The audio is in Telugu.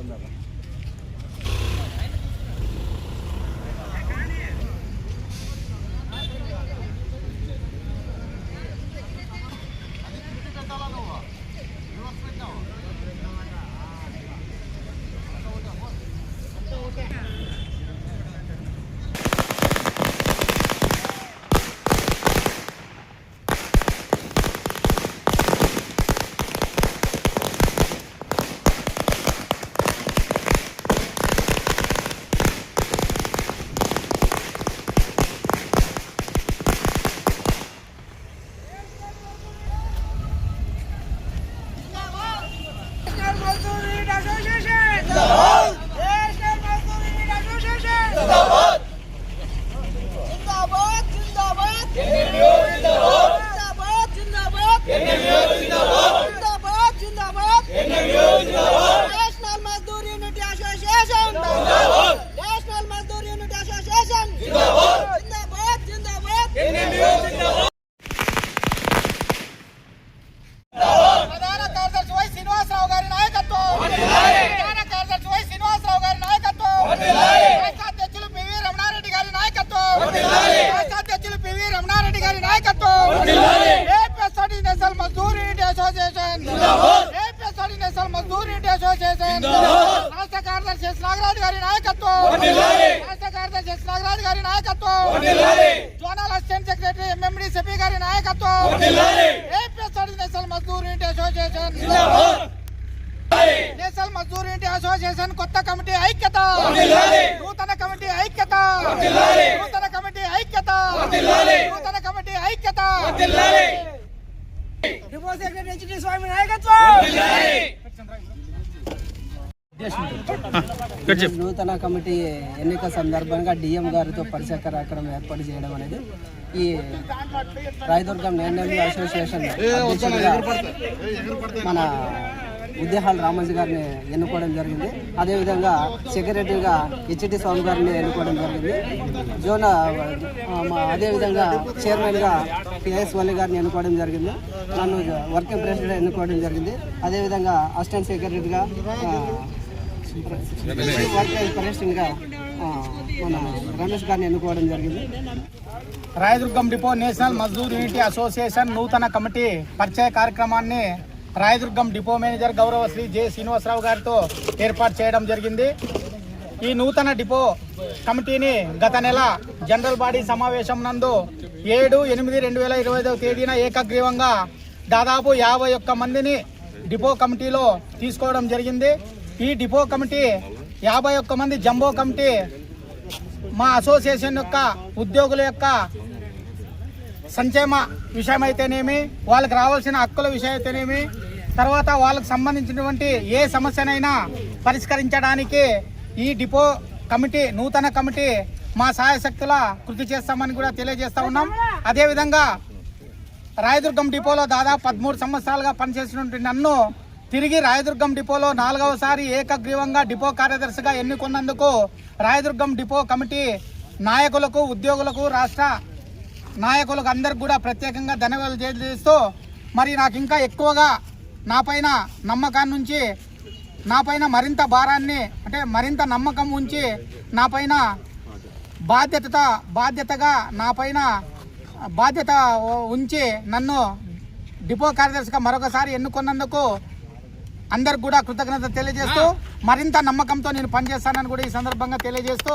ধন্যবাদ। Association APSRT national Mazdoor union association. రాష్ట్ర కార్యదర్శి ఎస్ నాగరాజు గారి నాయకత్వం. రాష్ట్ర కార్యదర్శి ఎస్ నాగరాజు గారి నాయకత్వం. జోనల్ అసిస్టెంట్ సెక్రటరీ ఎంఎండి సెపి గారి నాయకత్వం. APSRT national Mazdoor union association. National Mazdoor union association కొత్త కమిటీ ఐక్యత. నూతన కమిటీ ఐక్యత. నూతన కమిటీ ఐక్యత. నూతన కమిటీ ఐక్యత. స్వామి నాయకత్వం నూతన కమిటీ ఎన్నిక సందర్భంగా డిఎం గారితో పరిచయ కార్యక్రమం ఏర్పాటు చేయడం అనేది ఈ రాయదుర్గం ఎన్ఎంఈ అసోసియేషన్ మన ఉద్యహాల్ రామోజీ గారిని ఎన్నుకోవడం జరిగింది. అదేవిధంగా సెక్రటరీగా హెచ్టి స్వామి గారిని ఎన్నుకోవడం జరిగింది. జోన్ అదేవిధంగా చైర్మన్గా పిఎస్ వల్లి గారిని ఎన్నుకోవడం జరిగింది. నన్ను వర్కింగ్ ప్రెసిడెంట్ ఎన్నుకోవడం జరిగింది. అదేవిధంగా అసిస్టెంట్ సెక్రటరీగా వర్కింగ్ ప్రెసిడెంట్గా మన రమేష్ గారిని ఎన్నుకోవడం జరిగింది. Rayadurgam depot national Mazdoor unity association నూతన కమిటీ పరిచయ కార్యక్రమాన్ని రాయదుర్గం డిపో మేనేజర్ గౌరవ శ్రీ జె శ్రీనివాసరావు గారితో ఏర్పాటు చేయడం జరిగింది. ఈ నూతన డిపో కమిటీని గత నెల జనరల్ బాడీ సమావేశం నందు ఏడు ఎనిమిది రెండు వేల ఇరవై ఐదవ తేదీన ఏకగ్రీవంగా దాదాపు యాభై ఒక్క మందిని డిపో కమిటీలో తీసుకోవడం జరిగింది. ఈ డిపో కమిటీ యాభై ఒక్క మంది జంబో కమిటీ మా అసోసియేషన్ యొక్క ఉద్యోగుల యొక్క సంక్షేమ విషయం అయితేనేమి వాళ్ళకి రావాల్సిన హక్కుల విషయం అయితేనేమి తర్వాత వాళ్ళకు సంబంధించినటువంటి ఏ సమస్యనైనా పరిష్కరించడానికి ఈ డిపో కమిటీ నూతన కమిటీ మా సహాయశక్తుల కృషి చేస్తామని కూడా తెలియజేస్తా ఉన్నాం. అదేవిధంగా రాయదుర్గం డిపోలో దాదాపు పదమూడు సంవత్సరాలుగా పనిచేసినటువంటి నన్ను తిరిగి రాయదుర్గం డిపోలో నాలుగవసారి ఏకగ్రీవంగా డిపో కార్యదర్శిగా ఎన్నుకున్నందుకు రాయదుర్గం డిపో కమిటీ నాయకులకు ఉద్యోగులకు రాష్ట్ర నాయకులకు అందరికి కూడా ప్రత్యేకంగా ధన్యవాదాలు తెలియజేస్తూ మరి నాకు ఇంకా ఎక్కువగా నా పైన నమ్మకాన్ని ఉంచి నా పైన మరింత భారాన్ని అంటే మరింత నమ్మకం ఉంచి నా పైన బాధ్యత బాధ్యతగా నా పైన బాధ్యత ఉంచి నన్ను డిపో కార్యదర్శిగా మరొకసారి ఎన్నుకున్నందుకు అందరికి కూడా కృతజ్ఞత తెలియజేస్తూ మరింత నమ్మకంతో నేను పనిచేస్తానని కూడా ఈ సందర్భంగా తెలియజేస్తూ